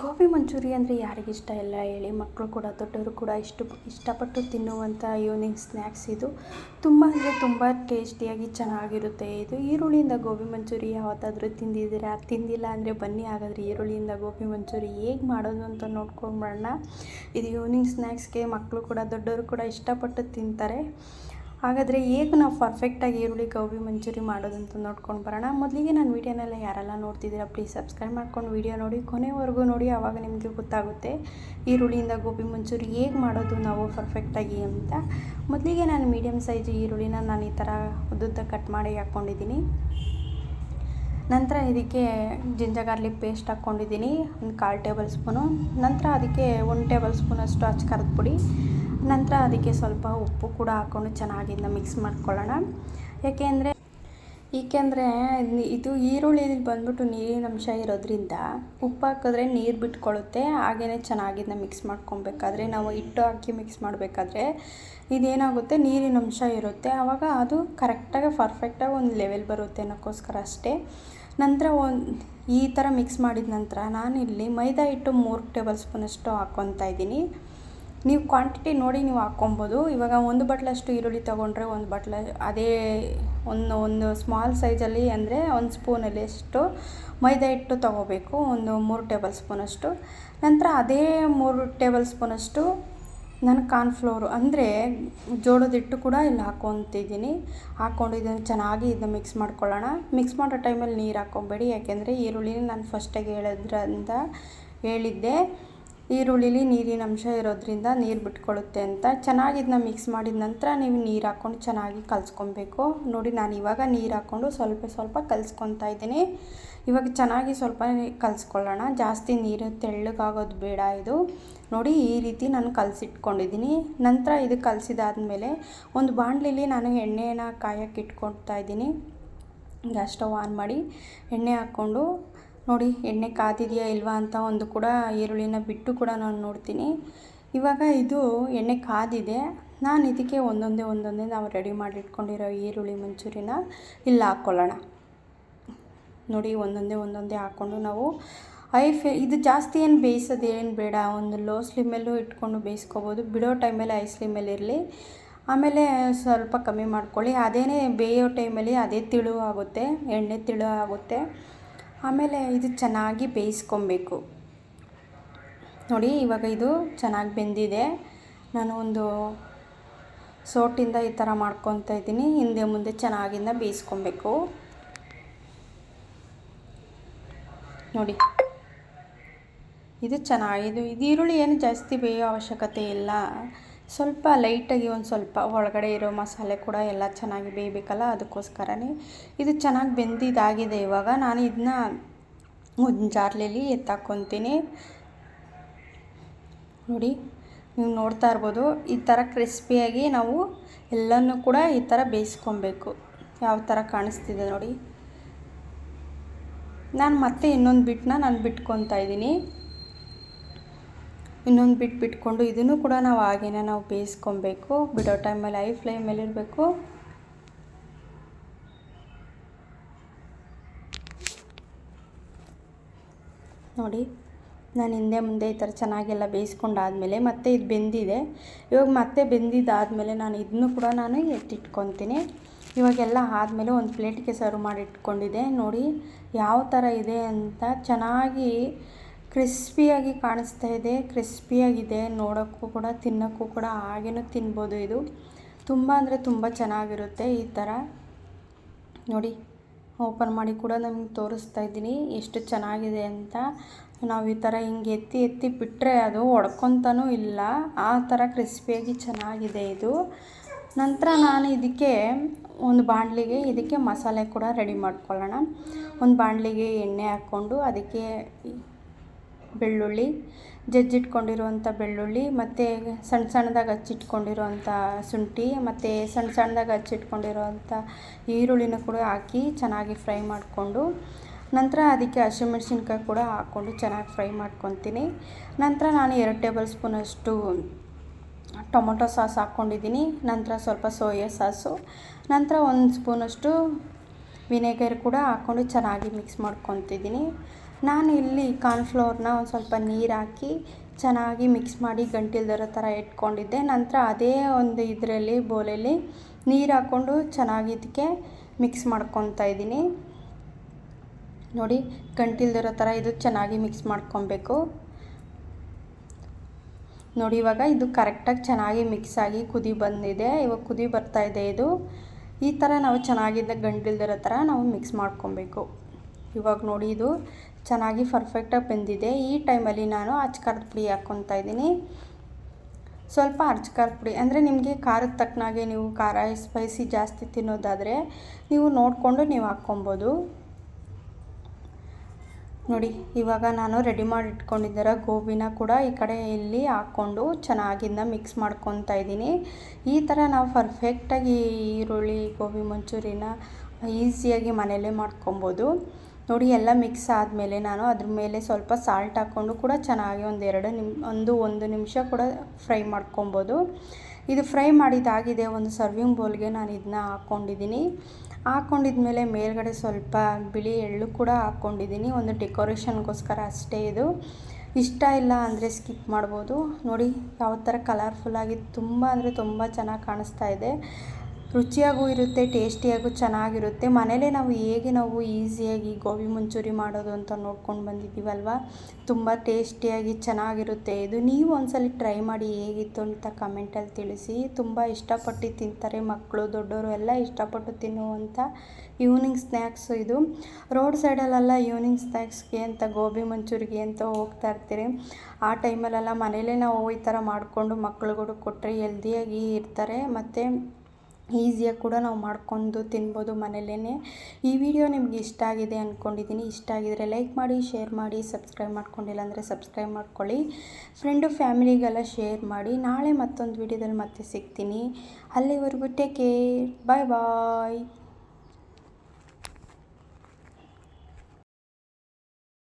ಗೋಬಿ ಮಂಚೂರಿ ಅಂದರೆ ಯಾರಿಗಿಷ್ಟ ಇಲ್ಲ ಹೇಳಿ ಮಕ್ಕಳು ಕೂಡ, ದೊಡ್ಡವರು ಕೂಡ ಇಷ್ಟು ಇಷ್ಟಪಟ್ಟು ತಿನ್ನುವಂಥ ಈವ್ನಿಂಗ್ ಸ್ನ್ಯಾಕ್ಸ್ ಇದು. ತುಂಬ ಅಂದರೆ ತುಂಬ ಟೇಸ್ಟಿಯಾಗಿ ಚೆನ್ನಾಗಿರುತ್ತೆ ಇದು. ಈರುಳ್ಳಿಯಿಂದ ಗೋಬಿ ಮಂಚೂರಿ ಯಾವತ್ತಾದರೂ ತಿಂದಿದ್ದೀರಾ? ತಿಂದಿಲ್ಲ ಅಂದರೆ ಬನ್ನಿ, ಹಾಗಾದರೆ ಈರುಳ್ಳಿಯಿಂದ ಗೋಬಿ ಮಂಚೂರಿ ಹೇಗೆ ಮಾಡೋದು ಅಂತ ನೋಡ್ಕೊಂಬರೋಣ ಇದು ಈವ್ನಿಂಗ್ ಸ್ನ್ಯಾಕ್ಸ್ಗೆ ಮಕ್ಕಳು ಕೂಡ, ದೊಡ್ಡವರು ಕೂಡ ಇಷ್ಟಪಟ್ಟು ತಿಂತಾರೆ. ಹಾಗಾದರೆ ಹೇಗೆ ನಾವು ಪರ್ಫೆಕ್ಟಾಗಿ ಈರುಳ್ಳಿ, ಗೋಬಿ, ಮಂಚೂರಿ ಮಾಡೋದಂತ ನೋಡ್ಕೊಂಡು ಬರೋಣ. ಮೊದಲಿಗೆ ನಾನು ವೀಡಿಯೋನೆಲ್ಲ ಯಾರೆಲ್ಲ ನೋಡ್ತಿದ್ದೀರಾ ಪ್ಲೀಸ್ ಸಬ್ಸ್ಕ್ರೈಬ್ ಮಾಡ್ಕೊಂಡು ವೀಡಿಯೋ ನೋಡಿ. ಕೊನೆವರೆಗೂ ನೋಡಿ ಆವಾಗ ನಿಮಗೆ ಗೊತ್ತಾಗುತ್ತೆ ಈರುಳ್ಳಿಯಿಂದ ಗೋಬಿ, ಮಂಚೂರಿ ಹೇಗೆ ಮಾಡೋದು ನಾವು ಪರ್ಫೆಕ್ಟಾಗಿ ಅಂತ. ಮೊದಲಿಗೆ ನಾನು ಮೀಡಿಯಮ್ ಸೈಜ್ ಈರುಳ್ಳಿನ ನಾನು ಈ ಥರ ಉದ್ದುದ್ದ ಕಟ್ ಮಾಡಿ ಹಾಕ್ಕೊಂಡಿದ್ದೀನಿ ನಂತರ ಇದಕ್ಕೆ ಜಿಂಜರ್ ಗಾರ್ಲಿಕ್ ಪೇಸ್ಟ್ ಹಾಕ್ಕೊಂಡಿದ್ದೀನಿ ಒಂದು ಕಾಲು ಟೇಬಲ್ ಸ್ಪೂನು ನಂತರ ಅದಕ್ಕೆ ಒಂದು ಟೇಬಲ್ ಸ್ಪೂನಷ್ಟು ಅಚ್ಚ ಖಾರದ ಪುಡಿ. ನಂತರ ಅದಕ್ಕೆ ಸ್ವಲ್ಪ ಉಪ್ಪು ಕೂಡ ಹಾಕ್ಕೊಂಡು ಚೆನ್ನಾಗಿಂದ ಮಿಕ್ಸ್ ಮಾಡ್ಕೊಳ್ಳೋಣ. ಏಕೆಂದರೆ ಏಕೆಂದರೆ ಇದು ಈರುಳ್ಳಿ ಬಂದ್ಬಿಟ್ಟು ನೀರಿನ ಅಂಶ ಇರೋದ್ರಿಂದ ಉಪ್ಪು ಹಾಕಿದ್ರೆ ನೀರು ಬಿಟ್ಕೊಳ್ಳುತ್ತೆ ಹಾಗೆಯೇ ಚೆನ್ನಾಗಿಂದ ಮಿಕ್ಸ್ ಮಾಡ್ಕೊಬೇಕಾದ್ರೆ, ನಾವು ಹಿಟ್ಟು ಹಾಕಿ ಮಿಕ್ಸ್ ಮಾಡಬೇಕಾದ್ರೆ ಇದೇನಾಗುತ್ತೆ, ನೀರಿನ ಅಂಶ ಇರುತ್ತೆ. ಆವಾಗ ಅದು ಕರೆಕ್ಟಾಗಿ ಪರ್ಫೆಕ್ಟಾಗಿ ಒಂದು ಲೆವೆಲ್ ಬರುತ್ತೆ ಅನ್ನೋಕ್ಕೋಸ್ಕರ ಅಷ್ಟೇ. ನಂತರ ಒಂದು ಈ ಥರ ಮಿಕ್ಸ್ ಮಾಡಿದ ನಂತರ ನಾನಿಲ್ಲಿ ಮೈದಾ ಹಿಟ್ಟು ಮೂರು ಟೇಬಲ್ ಸ್ಪೂನಷ್ಟು ಹಾಕ್ಕೊತಾ ಇದ್ದೀನಿ. ನೀವು ಕ್ವಾಂಟಿಟಿ ನೋಡಿ ನೀವು ಹಾಕ್ಕೊಬೋದು. ಇವಾಗ ಒಂದು ಬಟ್ಲಷ್ಟು ಈರುಳ್ಳಿ ತೊಗೊಂಡ್ರೆ ಒಂದು ಬಟ್ಲ ಅದೇ ಒಂದು ಒಂದು ಸ್ಮಾಲ್ ಸೈಜಲ್ಲಿ ಅಂದರೆ ಒಂದು ಸ್ಪೂನಲ್ಲಿ ಎಷ್ಟು ಮೈದಾ ಹಿಟ್ಟು ತೊಗೋಬೇಕು. ಒಂದು ಮೂರು ಟೇಬಲ್ ಸ್ಪೂನಷ್ಟು ನಂತರ ಅದೇ ಮೂರು ಟೇಬಲ್ ಸ್ಪೂನಷ್ಟು ನಾನು ಕಾರ್ನ್ಫ್ಲೋರು ಅಂದರೆ ಜೋಳದ ಹಿಟ್ಟು ಕೂಡ ಇಲ್ಲಿ ಹಾಕ್ಕೊತಿದ್ದೀನಿ. ಹಾಕ್ಕೊಂಡು ಇದನ್ನು ಚೆನ್ನಾಗಿ ಇದನ್ನು ಮಿಕ್ಸ್ ಮಾಡ್ಕೊಳ್ಳೋಣ. ಮಿಕ್ಸ್ ಮಾಡೋ ಟೈಮಲ್ಲಿ ನೀರು ಹಾಕ್ಕೊಬೇಡಿ. ಯಾಕೆಂದರೆ ಈರುಳ್ಳಿನ ನಾನು ಫಸ್ಟಾಗಿ ಹೇಳೋದ್ರಿಂದ ಹೇಳಿದ್ದೆ. ಈರುಳ್ಳಿಲಿ ನೀರಿನ ಅಂಶ ಇರೋದ್ರಿಂದ ನೀರು ಬಿಟ್ಕೊಳ್ಳುತ್ತೆ ಅಂತ. ಚೆನ್ನಾಗಿ ಇದನ್ನ ಮಿಕ್ಸ್ ಮಾಡಿದ ನಂತರ ನೀವು ನೀರು ಹಾಕ್ಕೊಂಡು ಚೆನ್ನಾಗಿ ಕಲಿಸ್ಕೊಬೇಕು. ನೋಡಿ, ನಾನು ಇವಾಗ ನೀರು ಹಾಕ್ಕೊಂಡು ಸ್ವಲ್ಪ ಸ್ವಲ್ಪ ಕಲಸ್ಕೊತಾ ಇದ್ದೀನಿ. ಇವಾಗ ಚೆನ್ನಾಗಿ ಸ್ವಲ್ಪ ಕಲಿಸ್ಕೊಳ್ಳೋಣ. ಜಾಸ್ತಿ ನೀರು ತೆಳ್ಳಗಾಗೋದು ಬೇಡ ಇದು. ನೋಡಿ, ಈ ರೀತಿ ನಾನು ಕಲಸಿಟ್ಕೊಂಡಿದ್ದೀನಿ. ನಂತರ ಇದು ಕಲಸಿದಾದ್ಮೇಲೆ ಒಂದು ಬಾಣಲಿಲಿ ನಾನು ಎಣ್ಣೆನ ಕಾಯಕ್ಕೆ ಇಟ್ಕೊಳ್ತಾ ಇದ್ದೀನಿ. ಗ್ಯಾಸ್ ಸ್ಟವ್ ಆನ್ ಮಾಡಿ ಎಣ್ಣೆ ಹಾಕ್ಕೊಂಡು ನೋಡಿ, ಎಣ್ಣೆ ಕಾದಿದೆಯಾ ಇಲ್ವಾ ಅಂತ ಒಂದು ಕೂಡ ಈರುಳ್ಳಿನ ಬಿಟ್ಟು ಕೂಡ ನಾನು ನೋಡ್ತೀನಿ. ಇವಾಗ ಇದು ಎಣ್ಣೆ ಕಾದಿದೆ. ನಾನು ಇದಕ್ಕೆ ಒಂದೊಂದೇ ಒಂದೊಂದೇ ನಾವು ರೆಡಿ ಮಾಡಿ ಇಟ್ಕೊಂಡಿರೋ ಈರುಳ್ಳಿ ಮಂಚೂರಿನ ಇಲ್ಲಿ ಹಾಕ್ಕೊಳ್ಳೋಣ. ನೋಡಿ, ಒಂದೊಂದೇ ಒಂದೊಂದೇ ಹಾಕ್ಕೊಂಡು ನಾವು ಐ ಫ್ಲೇ ಇದು ಜಾಸ್ತಿ ಏನು ಬೇಯಿಸೋದೇನು ಬೇಡ, ಒಂದು ಲೋ ಸ್ಲಿಮ್ಮಲ್ಲೂ ಇಟ್ಕೊಂಡು ಬೇಯಿಸ್ಕೋಬೋದು. ಬಿಡೋ ಟೈಮಲ್ಲಿ ಐ ಸ್ಲಿಮ್ಮಲ್ಲಿ ಇರಲಿ. ಆಮೇಲೆ ಸ್ವಲ್ಪ ಕಮ್ಮಿ ಮಾಡ್ಕೊಳ್ಳಿ. ಅದೇನೇ ಬೇಯೋ ಟೈಮಲ್ಲಿ ಅದೇ ತಿಳು ಆಗುತ್ತೆ, ಎಣ್ಣೆ ತಿಳು ಆಗುತ್ತೆ. ಆಮೇಲೆ ಇದು ಚೆನ್ನಾಗಿ ಬೇಯಿಸ್ಕೊಬೇಕು. ನೋಡಿ, ಇವಾಗ ಇದು ಚೆನ್ನಾಗಿ ಬೆಂದಿದೆ. ನಾನು ಒಂದು ಸೋಟಿಂದ ಈ ಥರ ಮಾಡ್ಕೊತಾ ಇದ್ದೀನಿ. ಹಿಂದೆ ಮುಂದೆ ಚೆನ್ನಾಗಿಂದ ಬೇಯಿಸ್ಕೊಬೇಕು. ನೋಡಿ. ಇದು ಚೆನ್ನಾಗಿದು ಇದು ಈರುಳ್ಳಿ ಏನು ಜಾಸ್ತಿ ಬೇಯೋ ಅವಶ್ಯಕತೆ ಇಲ್ಲ. ಸ್ವಲ್ಪ ಲೈಟಾಗಿ ಒಂದು ಸ್ವಲ್ಪ ಒಳಗಡೆ ಇರೋ ಮಸಾಲೆ ಕೂಡ ಎಲ್ಲ ಚೆನ್ನಾಗಿ ಬೇಯಬೇಕಲ್ಲ ಅದಕ್ಕೋಸ್ಕರನೇ. ಇದು ಚೆನ್ನಾಗಿ ಬೆಂದಿದ್ದಾಗಿದೆ ಇವಾಗ. ನಾನು ಇದನ್ನ ಒಂದು ಜಾರ್ಲೆಲಿ ಎತ್ತಾಕ್ಕೊತೀನಿ ನೋಡಿ, ನೀವು ನೋಡ್ತಾ ಇರ್ಬೋದು, ಈ ಥರ ಕ್ರಿಸ್ಪಿಯಾಗಿ ನಾವು ಎಲ್ಲನೂ ಕೂಡ ಈ ಥರ ಬೇಯಿಸ್ಕೊಬೇಕು. ಯಾವ ಥರ ಕಾಣಿಸ್ತಿದೆ ನೋಡಿ. ನಾನು ಮತ್ತೆ ಇನ್ನೊಂದು ಬಿಟ್ಟನ್ನ ನಾನು ಬಿಟ್ಕೊತಾ ಇದ್ದೀನಿ. ಇನ್ನೊಂದು ಬಿಟ್ಟು ಬಿಟ್ಕೊಂಡು ಇದನ್ನು ಕೂಡ ನಾವು ಹಾಗೇನೆ ನಾವು ಬೇಯಿಸ್ಕೊಬೇಕು. ಬಿಡೋ ಟೈಮಲ್ಲಿ ಐ ಫ್ಲೇಮಲ್ಲಿ ಇರಬೇಕು ನೋಡಿ, ನಾನು ಹಿಂದೆ ಮುಂದೆ ಈ ಥರ ಚೆನ್ನಾಗೆಲ್ಲ ಬೇಯಿಸ್ಕೊಂಡಾದಮೇಲೆ ಮತ್ತೆ ಇದು ಬೆಂದಿದೆ. ಇವಾಗ ಮತ್ತೆ ಬೆಂದಿದ್ದಾದಮೇಲೆ ನಾನು ಇದನ್ನು ಕೂಡ ನಾನು ಎತ್ತಿಟ್ಕೊತೀನಿ. ಇವಾಗೆಲ್ಲ ಆದಮೇಲೆ ಒಂದು ಪ್ಲೇಟಿಗೆ ಸರ್ವ್ ಮಾಡಿ ಇಟ್ಕೊಂಡಿದ್ದೆ ನೋಡಿ, ಯಾವ ಥರ ಇದೆ ಅಂತ ಚೆನ್ನಾಗಿ ಕ್ರಿಸ್ಪಿಯಾಗಿ ಕಾಣಿಸ್ತಾ ಇದೆ, ಕ್ರಿಸ್ಪಿಯಾಗಿದೆ. ನೋಡೋಕ್ಕೂ ಕೂಡ, ತಿನ್ನೋಕ್ಕೂ ಕೂಡ ಹಾಗೇನೂ ತಿನ್ಬೋದು ಇದು. ತುಂಬ ಅಂದರೆ ತುಂಬ ಚೆನ್ನಾಗಿರುತ್ತೆ ಈ ಥರ. ನೋಡಿ, ಓಪನ್ ಮಾಡಿ ಕೂಡ ನಮಗೆ ತೋರಿಸ್ತಾ ಇದ್ದೀನಿ ಎಷ್ಟು ಚೆನ್ನಾಗಿದೆ ಅಂತ. ನಾವು ಈ ಥರ ಹಿಂಗೆ ಎತ್ತಿ ಎತ್ತಿ ಬಿಟ್ಟರೆ ಅದು ಒಡ್ಕೊತಾನೂ ಇಲ್ಲ. ಆ ಥರ ಕ್ರಿಸ್ಪಿಯಾಗಿ ಚೆನ್ನಾಗಿದೆ ಇದು. ನಂತರ ನಾನು ಇದಕ್ಕೆ ಒಂದು ಬಾಣಲಿಗೆ, ಇದಕ್ಕೆ ಮಸಾಲೆ ಕೂಡ ರೆಡಿ ಮಾಡ್ಕೊಳ್ಳೋಣ. ಒಂದು ಬಾಣಲಿಗೆ ಎಣ್ಣೆ ಹಾಕ್ಕೊಂಡು ಅದಕ್ಕೆ ಬೆಳ್ಳುಳ್ಳಿ ಜಜ್ಜಿಟ್ಕೊಂಡಿರುವಂಥ ಬೆಳ್ಳುಳ್ಳಿ, ಮತ್ತು ಸಣ್ಣ ಸಣ್ಣದಾಗಿ ಹಚ್ಚಿಟ್ಕೊಂಡಿರುವಂಥ ಶುಂಠಿ, ಮತ್ತು ಸಣ್ಣ ಸಣ್ಣದಾಗಿ ಹಚ್ಚಿಟ್ಕೊಂಡಿರುವಂಥ ಈರುಳ್ಳಿನ ಕೂಡ ಹಾಕಿ ಚೆನ್ನಾಗಿ ಫ್ರೈ ಮಾಡಿಕೊಂಡು, ನಂತರ ಅದಕ್ಕೆ ಹಸಿಮೆಣ್ಸಿನ್ಕಾಯಿ ಕೂಡ ಹಾಕ್ಕೊಂಡು ಚೆನ್ನಾಗಿ ಫ್ರೈ ಮಾಡ್ಕೊತೀನಿ. ನಂತರ ನಾನು ಎರಡು ಟೇಬಲ್ ಸ್ಪೂನಷ್ಟು ಟೊಮೊಟೊ ಸಾಸ್ ಹಾಕ್ಕೊಂಡಿದ್ದೀನಿ. ನಂತರ ಸ್ವಲ್ಪ ಸೋಯಾ ಸಾಸು, ನಂತರ ಒಂದು ಸ್ಪೂನಷ್ಟು ವಿನೆಗರ್ ಕೂಡ ಹಾಕ್ಕೊಂಡು ಚೆನ್ನಾಗಿ ಮಿಕ್ಸ್ ಮಾಡ್ಕೊತಿದ್ದೀನಿ. ನಾನು ಇಲ್ಲಿ ಕಾರ್ನ್ಫ್ಲೋರ್ನ ಒಂದು ಸ್ವಲ್ಪ ನೀರು ಹಾಕಿ ಚೆನ್ನಾಗಿ ಮಿಕ್ಸ್ ಮಾಡಿ ಗಂಟಿಲ್ದರ ಥರ ಇಟ್ಕೊಂಡಿದ್ದೆ. ನಂತರ ಅದೇ ಒಂದು ಇದರಲ್ಲಿ ಬೋಲಲ್ಲಿ ನೀರು ಹಾಕ್ಕೊಂಡು ಚೆನ್ನಾಗಿ ಇದಕ್ಕೆ ಮಿಕ್ಸ್ ಮಾಡ್ಕೊತಾ ಇದ್ದೀನಿ. ನೋಡಿ ಗಂಟಿಲ್ದರ ಥರ ಇದು ಚೆನ್ನಾಗಿ ಮಿಕ್ಸ್ ಮಾಡ್ಕೊಬೇಕು. ನೋಡಿ ಇವಾಗ ಇದು ಕರೆಕ್ಟಾಗಿ ಚೆನ್ನಾಗಿ ಮಿಕ್ಸ್ ಆಗಿ ಕುದಿ ಬಂದಿದೆ. ಇವಾಗ ಕುದಿ ಬರ್ತಾ ಇದೆ ಇದು. ಈ ಥರ ನಾವು ಚೆನ್ನಾಗಿದ್ದ ಗಂಟಿಲ್ದಿರೋ ಥರ ನಾವು ಮಿಕ್ಸ್ ಮಾಡ್ಕೊಬೇಕು. ಇವಾಗ ನೋಡಿ ಇದು ಚೆನ್ನಾಗಿ ಪರ್ಫೆಕ್ಟಾಗಿ ಬೆಂದಿದೆ. ಈ ಟೈಮಲ್ಲಿ ನಾನು ಅಚ್ಕಾರದ ಪುಡಿ ಹಾಕ್ಕೊತಾ ಇದ್ದೀನಿ. ಸ್ವಲ್ಪ ಅರ್ಚ್ಕಾರದ ಪುಡಿ. ಅಂದರೆ ನಿಮಗೆ ಖಾರದ ತಕ್ಕನಾಗೆ ನೀವು ಖಾರ ಸ್ಪೈಸಿ ಜಾಸ್ತಿ ತಿನ್ನೋದಾದರೆ ನೀವು ನೋಡಿಕೊಂಡು ನೀವು ಹಾಕ್ಕೊಬೋದು. ನೋಡಿ, ಇವಾಗ ನಾನು ರೆಡಿ ಮಾಡಿ ಇಟ್ಕೊಂಡಿದ್ದರ ಗೋಬಿನ ಕೂಡ ಈ ಕಡೆ ಇಲ್ಲಿ ಹಾಕ್ಕೊಂಡು ಚೆನ್ನಾಗಿಂದ ಮಿಕ್ಸ್ ಮಾಡ್ಕೊತಾ ಇದ್ದೀನಿ. ಈ ಥರ ನಾವು ಪರ್ಫೆಕ್ಟಾಗಿ ಈರುಳ್ಳಿ, ಗೋಬಿ, ಮಂಚೂರಿನ ಈಸಿಯಾಗಿ ಮನೆಯಲ್ಲೇ ಮಾಡ್ಕೊಬೋದು. ನೋಡಿ, ಎಲ್ಲ ಮಿಕ್ಸ್ ಆದಮೇಲೆ ನಾನು ಅದ್ರ ಮೇಲೆ ಸ್ವಲ್ಪ ಸಾಲ್ಟ್ ಹಾಕ್ಕೊಂಡು ಕೂಡ ಚೆನ್ನಾಗಿ ಒಂದು ಎರಡು ನಿಮ್, ಒಂದು ಒಂದು ನಿಮಿಷ ಕೂಡ ಫ್ರೈ ಮಾಡ್ಕೊಬೋದು. ಇದು ಫ್ರೈ ಮಾಡಿದ್ದಾಗಿದೆ ಒಂದು ಸರ್ವಿಂಗ್ ಬೌಲ್ಗೆ ನಾನು ಇದನ್ನ ಹಾಕ್ಕೊಂಡಿದ್ದೀನಿ ಹಾಕ್ಕೊಂಡಿದ್ಮೇಲೆ ಮೇಲ್ಗಡೆ ಸ್ವಲ್ಪ ಬಿಳಿ ಎಳ್ಳು ಕೂಡ ಹಾಕ್ಕೊಂಡಿದ್ದೀನಿ ಒಂದು ಡೆಕೋರೇಷನ್ಗೋಸ್ಕರ ಅಷ್ಟೇ ಇದು. ಇಷ್ಟ ಇಲ್ಲ ಅಂದರೆ ಸ್ಕಿಪ್ ಮಾಡ್ಬೋದು. ನೋಡಿ ಯಾವ ಥರ ಕಲರ್ಫುಲ್ಲಾಗಿ ತುಂಬ ಅಂದರೆ ತುಂಬ ಚೆನ್ನಾಗಿ ಕಾಣಿಸ್ತಾ ಇದೆ. ರುಚಿಯಾಗೂ ಇರುತ್ತೆ, ಟೇಸ್ಟಿಯಾಗೂ ಚೆನ್ನಾಗಿರುತ್ತೆ. ಮನೇಲೇ ನಾವು ಹೇಗೆ ನಾವು ಈಸಿಯಾಗಿ ಗೋಬಿ ಮಂಚೂರಿ ಮಾಡೋದು ಅಂತ ನೋಡ್ಕೊಂಡು ಬಂದಿದ್ದೀವಲ್ವ? ತುಂಬ ಟೇಸ್ಟಿಯಾಗಿ ಚೆನ್ನಾಗಿರುತ್ತೆ ಇದು. ನೀವು ಒಂದ್ಸಲ ಟ್ರೈ ಮಾಡಿ ಹೇಗಿತ್ತು ಅಂತ ಕಮೆಂಟಲ್ಲಿ ತಿಳಿಸಿ. ತುಂಬ ಇಷ್ಟಪಟ್ಟು ತಿಂತಾರೆ ಮಕ್ಕಳು ದೊಡ್ಡವರು ಎಲ್ಲ ಇಷ್ಟಪಟ್ಟು ತಿನ್ನುವಂಥ ಈವ್ನಿಂಗ್ ಸ್ನ್ಯಾಕ್ಸು ಇದು. ರೋಡ್ ಸೈಡಲ್ಲೆಲ್ಲ ಈವ್ನಿಂಗ್ ಸ್ನ್ಯಾಕ್ಸ್ಗೆ ಅಂತ, ಗೋಬಿ ಮಂಚೂರಿಗೆ ಅಂತ ಹೋಗ್ತಾ ಇರ್ತೀರಿ. ಆ ಟೈಮಲ್ಲೆಲ್ಲ ಮನೇಲೇ ನಾವು ಈ ಥರ ಮಾಡಿಕೊಂಡು ಮಕ್ಕಳುಗಳು ಕೊಟ್ಟರೆ ಹೆಲ್ದಿಯಾಗಿ ಇರ್ತಾರೆ. ಮತ್ತು ಈಸಿಯಾಗಿ ಕೂಡ ನಾವು ಮಾಡ್ಕೊಂಡು ತಿನ್ಬೋದು ಮನೇಲೇ ಈ ವಿಡಿಯೋ ನಿಮ್ಗೆ ಇಷ್ಟ ಆಗಿದೆ ಅಂದ್ಕೊಂಡಿದ್ದೀನಿ ಇಷ್ಟ ಆಗಿದರೆ ಲೈಕ್ ಮಾಡಿ, ಶೇರ್ ಮಾಡಿ, ಸಬ್ಸ್ಕ್ರೈಬ್ ಮಾಡ್ಕೊಂಡಿಲ್ಲ ಅಂದರೆ ಸಬ್ಸ್ಕ್ರೈಬ್ ಮಾಡ್ಕೊಳ್ಳಿ. ಫ್ರೆಂಡು ಫ್ಯಾಮಿಲಿಗೆಲ್ಲ ಶೇರ್ ಮಾಡಿ. ನಾಳೆ ಮತ್ತೊಂದು ವಿಡಿಯೋದಲ್ಲಿ ಮತ್ತೆ ಸಿಗ್ತೀನಿ. ಅಲ್ಲಿವರೆಗೂ ಟೇಕ್ ಕೇರ್ ಬಾಯ್ ಬಾಯ್